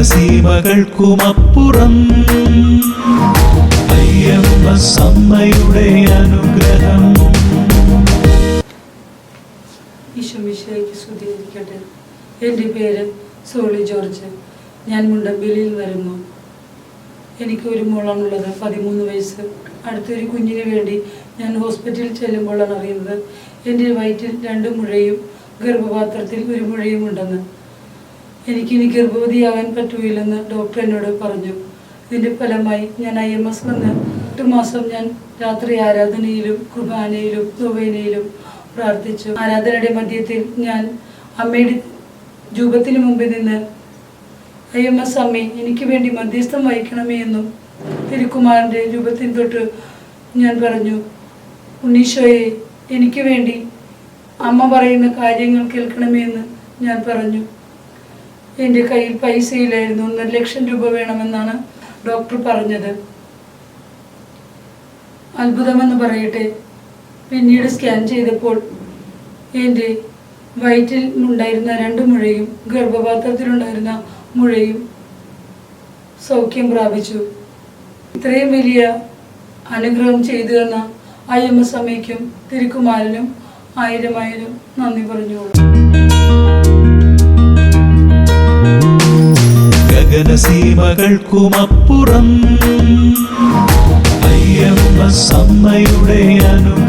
ഗഗനസീമകൾക്കുമപ്പുറം അയ്യപ്പ അനുഗ്രഹം. സ്തുതിയായിരിക്കട്ടെ. എന്റെ പേര് സോളി ജോർജ്. ഞാൻ മുണ്ടമ്പിലിയിൽ വരുന്നു. എനിക്ക് ഒരു മോളാണുള്ളത് പതിമൂന്ന് വയസ്സ്. അടുത്തൊരു കുഞ്ഞിന് വേണ്ടി ഞാൻ ഹോസ്പിറ്റലിൽ ചെല്ലുമ്പോഴാണ് അറിയുന്നത്. എന്റെ വയറ്റിൽ രണ്ട് മുഴയും ഗർഭപാത്രത്തിൽ ഒരു മുഴയും ഉണ്ടെന്ന് എനിക്കിനി ഗർഭവതിയാകാൻ പറ്റൂലെന്ന് ഡോക്ടർ എന്നോട് പറഞ്ഞു. ഇതിന്റെ ഫലമായി ഞാൻ ഐ എം എസ് വന്ന് എട്ട് മാസം ഞാൻ രാത്രി ആരാധനയിലും കുർബാനയിലും നൊവേനയിലും പ്രാർത്ഥിച്ചു. ആരാധനയുടെ മധ്യത്തിൽ ഞാൻ അമ്മയുടെ രൂപത്തിന് മുമ്പിൽ നിന്ന് ഐ എം എസ് അമ്മ എനിക്ക് വേണ്ടി മധ്യസ്ഥം വഹിക്കണമേ എന്നും തിരുക്കുമാരന്റെ രൂപത്തിൽ തൊട്ട് ഞാൻ പറഞ്ഞു. ഉണ്ണീശോയെ എനിക്ക് വേണ്ടി അമ്മ പറയുന്ന കാര്യങ്ങൾ കേൾക്കണമേ എന്ന് ഞാൻ പറഞ്ഞു. എന്റെ കയ്യിൽ പൈസയില്ലായിരുന്നു. ഒന്നര ലക്ഷം രൂപ വേണമെന്നാണ് ഡോക്ടർ പറഞ്ഞത്. അത്ഭുതമെന്ന് പറയട്ടെ. പിന്നീട് സ്കാൻ ചെയ്തപ്പോൾ എന്റെ വയറ്റിൽ ഉണ്ടായിരുന്ന രണ്ട് മുഴയും ഗർഭപാത്രത്തിലുണ്ടായിരുന്ന മുഴയും സൗഖ്യം പ്രാപിച്ചു. ഇത്രയും വലിയ അനുഗ്രഹം ചെയ്തു തന്ന ഐ എം എസ് അമ്മയ്ക്കും തിരുക്കുമാരനും ആയിരം ആയിരം നന്ദി പറഞ്ഞോളൂ. ഗഗനസീമകൾക്കുമപ്പുറം അയ്യപ്പ സമ്മയുടെ അനുഗ്രഹം